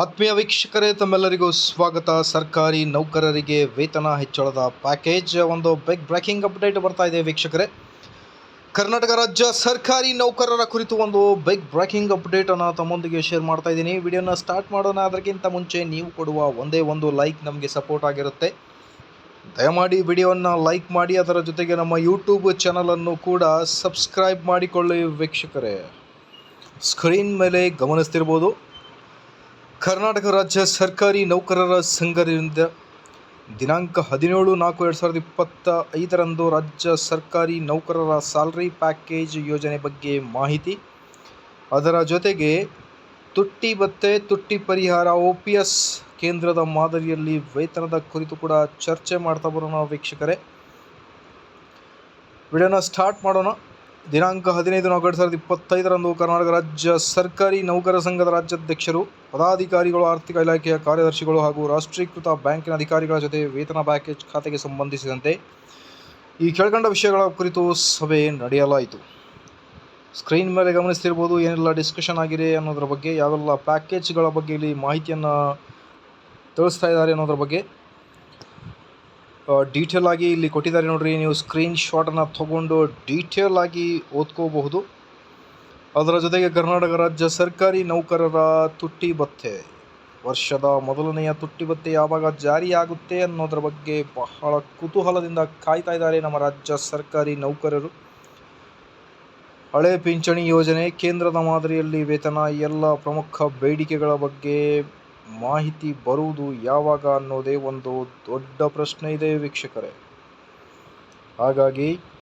ಆತ್ಮೀಯ ವೀಕ್ಷಕರೇ, ತಮ್ಮೆಲ್ಲರಿಗೂ ಸ್ವಾಗತ. ಸರ್ಕಾರಿ ನೌಕರರಿಗೆ ವೇತನ ಹೆಚ್ಚಳದ ಪ್ಯಾಕೇಜ್. ಒಂದು ಬಿಗ್ ಬ್ರೇಕಿಂಗ್ ಅಪ್ಡೇಟ್ ಬರ್ತಾ ಇದೆ ವೀಕ್ಷಕರೇ. ಕರ್ನಾಟಕ ರಾಜ್ಯ ಸರ್ಕಾರಿ ನೌಕರರ ಕುರಿತು ಒಂದು ಬಿಗ್ ಬ್ರೇಕಿಂಗ್ ಅಪ್ಡೇಟನ್ನು ತಮ್ಮೊಂದಿಗೆ ಶೇರ್ ಮಾಡ್ತಾ ಇದ್ದೀನಿ. ವಿಡಿಯೋನ ಸ್ಟಾರ್ಟ್ ಮಾಡೋಣ. ಅದಕ್ಕಿಂತ ಮುಂಚೆ ನೀವು ಕೊಡುವ ಒಂದೇ ಒಂದು ಲೈಕ್ ನಮಗೆ ಸಪೋರ್ಟ್ ಆಗಿರುತ್ತೆ. ದಯಮಾಡಿ ವಿಡಿಯೋವನ್ನು ಲೈಕ್ ಮಾಡಿ. ಅದರ ಜೊತೆಗೆ ನಮ್ಮ ಯೂಟ್ಯೂಬ್ ಚಾನಲನ್ನು ಕೂಡ ಸಬ್ಸ್ಕ್ರೈಬ್ ಮಾಡಿಕೊಳ್ಳಿ ವೀಕ್ಷಕರೇ. ಸ್ಕ್ರೀನ್ ಮೇಲೆ ಗಮನಿಸ್ತಿರ್ಬೋದು. ಕರ್ನಾಟಕ ರಾಜ್ಯ ಸರ್ಕಾರಿ ನೌಕರರ ಸಂಘದಿಂದ ದಿನಾಂಕ ಹದಿನೇಳು ನಾಲ್ಕು ಎರಡು ಸಾವಿರದ ಇಪ್ಪತ್ತ ಐದರಂದು ರಾಜ್ಯ ಸರ್ಕಾರಿ ನೌಕರರ ಸ್ಯಾಲ್ರಿ ಪ್ಯಾಕೇಜ್ ಯೋಜನೆ ಬಗ್ಗೆ ಮಾಹಿತಿ. ಅದರ ಜೊತೆಗೆ ತುಟ್ಟಿ ಭತ್ತೆ, ತುಟ್ಟಿ ಪರಿಹಾರ ಒ ಪಿ ಎಸ್ ಕೇಂದ್ರದ ಮಾದರಿಯಲ್ಲಿ ವೇತನದ ಕುರಿತು ಕೂಡ ಚರ್ಚೆ ಮಾಡ್ತಾ ಬರೋಣ ವೀಕ್ಷಕರೇ. ವಿಡಿಯೋನ ಸ್ಟಾರ್ಟ್ ಮಾಡೋಣ. ದಿನಾಂಕ ಹದಿನೈದು ನಾಲ್ಕು ಎರಡು ಸಾವಿರದ ಇಪ್ಪತ್ತೈದರಂದು ಕರ್ನಾಟಕ ರಾಜ್ಯ ಸರ್ಕಾರಿ ನೌಕರ ಸಂಘದ ರಾಜ್ಯಾಧ್ಯಕ್ಷರು, ಪದಾಧಿಕಾರಿಗಳು, ಆರ್ಥಿಕ ಇಲಾಖೆಯ ಕಾರ್ಯದರ್ಶಿಗಳು ಹಾಗೂ ರಾಷ್ಟ್ರೀಕೃತ ಬ್ಯಾಂಕಿನ ಅಧಿಕಾರಿಗಳ ಜೊತೆ ವೇತನ ಪ್ಯಾಕೇಜ್ ಖಾತೆಗೆ ಸಂಬಂಧಿಸಿದಂತೆ ಈ ಕೆಳಕಂಡ ವಿಷಯಗಳ ಕುರಿತು ಸಭೆ ನಡೆಯಲಾಯಿತು. ಸ್ಕ್ರೀನ್ ಮೇಲೆ ಗಮನಿಸ್ತಿರ್ಬೋದು, ಏನೆಲ್ಲ ಡಿಸ್ಕಷನ್ ಆಗಿದೆ ಅನ್ನೋದ್ರ ಬಗ್ಗೆ, ಯಾವೆಲ್ಲ ಪ್ಯಾಕೇಜ್ಗಳ ಬಗ್ಗೆ ಇಲ್ಲಿ ಮಾಹಿತಿಯನ್ನು ತಿಳಿಸ್ತಾ ಇದ್ದಾರೆ ಅನ್ನೋದ್ರ ಬಗ್ಗೆ ಡೀಟೇಲ್ ಆಗಿ ಇಲ್ಲಿ ಕೊಟ್ಟಿದ್ದಾರೆ ನೋಡ್ರಿ. ನೀವು ಸ್ಕ್ರೀನ್ ಶಾಟನ್ನು ತಗೊಂಡು ಡೀಟೇಲ್ ಆಗಿ ಓದ್ಕೋಬಹುದು. ಅದರ ಜೊತೆಗೆ ಕರ್ನಾಟಕ ರಾಜ್ಯ ಸರ್ಕಾರಿ ನೌಕರರ ತುಟ್ಟಿ ಭತ್ತೆ. ವರ್ಷದ ಮೊದಲನೆಯ ತುಟ್ಟಿ ಭತ್ತೆ ಯಾವಾಗ ಜಾರಿಯಾಗುತ್ತೆ ಅನ್ನೋದ್ರ ಬಗ್ಗೆ ಬಹಳ ಕುತೂಹಲದಿಂದ ಕಾಯ್ತಾ ಇದ್ದಾರೆ ನಮ್ಮ ರಾಜ್ಯ ಸರ್ಕಾರಿ ನೌಕರರು. ಹಳೆ ಪಿಂಚಣಿ ಯೋಜನೆ ಕೇಂದ್ರದ ಮಾದರಿಯಲ್ಲಿ ವೇತನ, ಎಲ್ಲ ಪ್ರಮುಖ ಬೇಡಿಕೆಗಳ ಬಗ್ಗೆ ಮಾಹಿತಿ ಬರುವುದು ಯಾವಾಗ ಅನ್ನೋದೇ ಒಂದು ದೊಡ್ಡ ಪ್ರಶ್ನೆ ಇದೆ ವೀಕ್ಷಕರೇ. ಹಾಗಾಗಿ